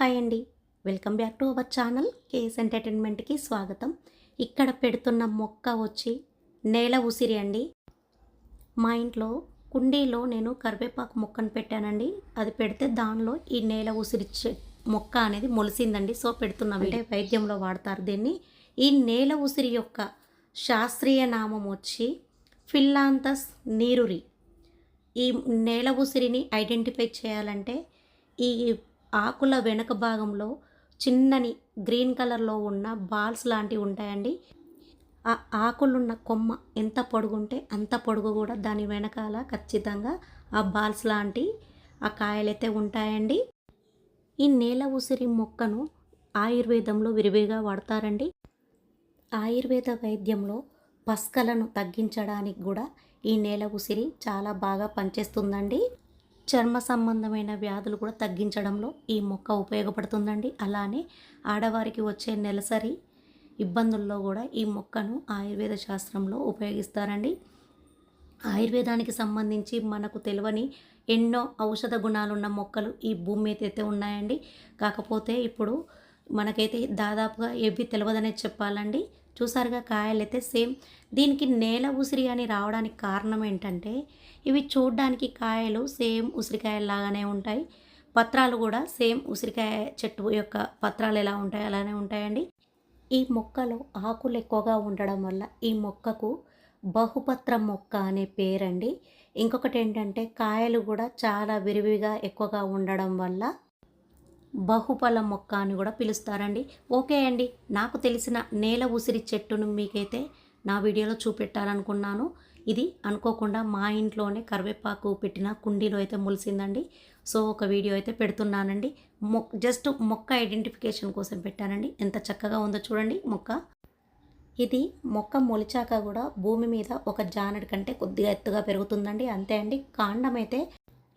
Hi అండి. Welcome back to our channel KS ఎంటర్టైన్మెంట్కి స్వాగతం. ఇక్కడ పెడుతున్న మొక్క వచ్చి నేల ఉసిరి అండి. మా ఇంట్లో కుండీలో నేను కరివేపాకు మొక్కను పెట్టానండి. అది పెడితే దానిలో ఈ నేల ఉసిరి మొక్క అనేది మొలిసిందండి. సో పెడుతున్నాం అంటే వైద్యంలో వాడతారు దీన్ని. ఈ నేల ఉసిరి యొక్క శాస్త్రీయ నామం వచ్చి ఫిల్లాంతస్ నీరురి. ఈ నేల ఉసిరిని ఐడెంటిఫై చేయాలంటే ఈ ఆకుల వెనక భాగంలో చిన్నని గ్రీన్ కలర్లో ఉన్న బాల్స్ లాంటివి ఉంటాయండి. ఆ ఆకులున్న కొమ్మ ఎంత పొడుగుంటే అంత పొడుగు కూడా దాని వెనకాల ఖచ్చితంగా ఆ బాల్స్ లాంటి ఆ కాయలైతే ఉంటాయండి. ఈ నేల ఉసిరి మొక్కను ఆయుర్వేదంలో విరివిగా వాడతారండి. ఆయుర్వేద వైద్యంలో పస్కలను తగ్గించడానికి కూడా ఈ నేల ఉసిరి చాలా బాగా పనిచేస్తుందండి. చర్మ సంబంధమైన వ్యాధులు కూడా తగ్గించడంలో ఈ మొక్క ఉపయోగపడుతుందండి. అలానే ఆడవారికి వచ్చే నెలసరి ఇబ్బందుల్లో కూడా ఈ మొక్కను ఆయుర్వేద శాస్త్రంలో ఉపయోగిస్తారండి. ఆయుర్వేదానికి సంబంధించి మనకు తెలియని ఎన్నో ఔషధ గుణాలున్న మొక్కలు ఈ భూమి మీద అయితే ఉన్నాయండి. కాకపోతే ఇప్పుడు మనకైతే దాదాపుగా ఏవి తెలియదనే చెప్పాలండి. చూసారుగా కాయలైతే సేమ్. దీనికి నేల ఉసిరి అని రావడానికి కారణం ఏంటంటే ఇవి చూడడానికి కాయలు సేమ్ ఉసిరికాయలాగానే ఉంటాయి. పత్రాలు కూడా సేమ్ ఉసిరికాయ చెట్టు యొక్క పత్రాలు ఎలా ఉంటాయి అలానే ఉంటాయండి. ఈ మొక్కలో ఆకులు ఎక్కువగా ఉండడం వల్ల ఈ మొక్కకు బహుపత్ర మొక్క అనే పేరండి. ఇంకొకటి ఏంటంటే కాయలు కూడా చాలా విరివిగా ఎక్కువగా ఉండడం వల్ల బహుఫల మొక్క అని కూడా పిలుస్తారండి. ఓకే అండి నాకు తెలిసిన నేల ఉసిరి చెట్టును మీకైతే నా వీడియోలో చూపెట్టాలనుకున్నాను. ఇది అనుకోకుండా మా ఇంట్లోనే కరివేపాకు పెట్టిన కుండీలో అయితే మొలిసిందండి. సో ఒక వీడియో అయితే పెడుతున్నానండి. మొ జస్ట్ మొక్క ఐడెంటిఫికేషన్ కోసం పెట్టానండి. ఎంత చక్కగా ఉందో చూడండి మొక్క. ఇది మొక్క మొలిచాక కూడా భూమి మీద ఒక జానడి కంటే కొద్దిగా ఎత్తుగా పెరుగుతుందండి. అంతే అండి. కాండం అయితే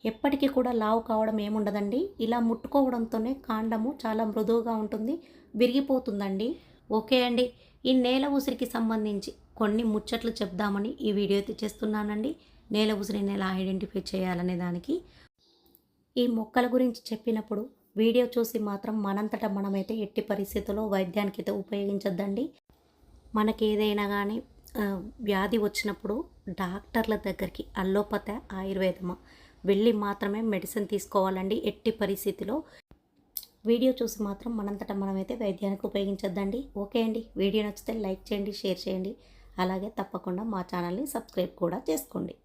ఎప్పటికీ కూడా లావు కావడం ఏముండదండి. ఇలా ముట్టుకోవడంతోనే కాండము చాలా మృదువుగా ఉంటుంది విరిగిపోతుందండి. ఓకే అండి. ఈ నేల ఉసిరికి సంబంధించి కొన్ని ముచ్చట్లు చెప్దామని ఈ వీడియో అయితే చేస్తున్నానండి. నేల ఉసిరిని ఎలా ఐడెంటిఫై చేయాలనే దానికి. ఈ మొక్కల గురించి చెప్పినప్పుడు వీడియో చూసి మాత్రం మనంతట మనమైతే ఎట్టి పరిస్థితుల్లో వైద్యానికి అయితే ఉపయోగించద్దండి. మనకి ఏదైనా కానీ వ్యాధి వచ్చినప్పుడు డాక్టర్ల దగ్గరికి అల్లోపత ఆయుర్వేదమా వెళ్ళి మాత్రమే మెడిసిన్ తీసుకోవాలండి ఎట్టి పరిస్థితిలో. వీడియో చూసి మాత్రం మనంతట మనమైతే వైద్యానికి ఉపయోగించొద్దండి. ఓకే అండి. వీడియో నచ్చితే లైక్ చేయండి షేర్ చేయండి. అలాగే తప్పకుండా మా ఛానల్ని సబ్స్క్రైబ్ కూడా చేసుకోండి.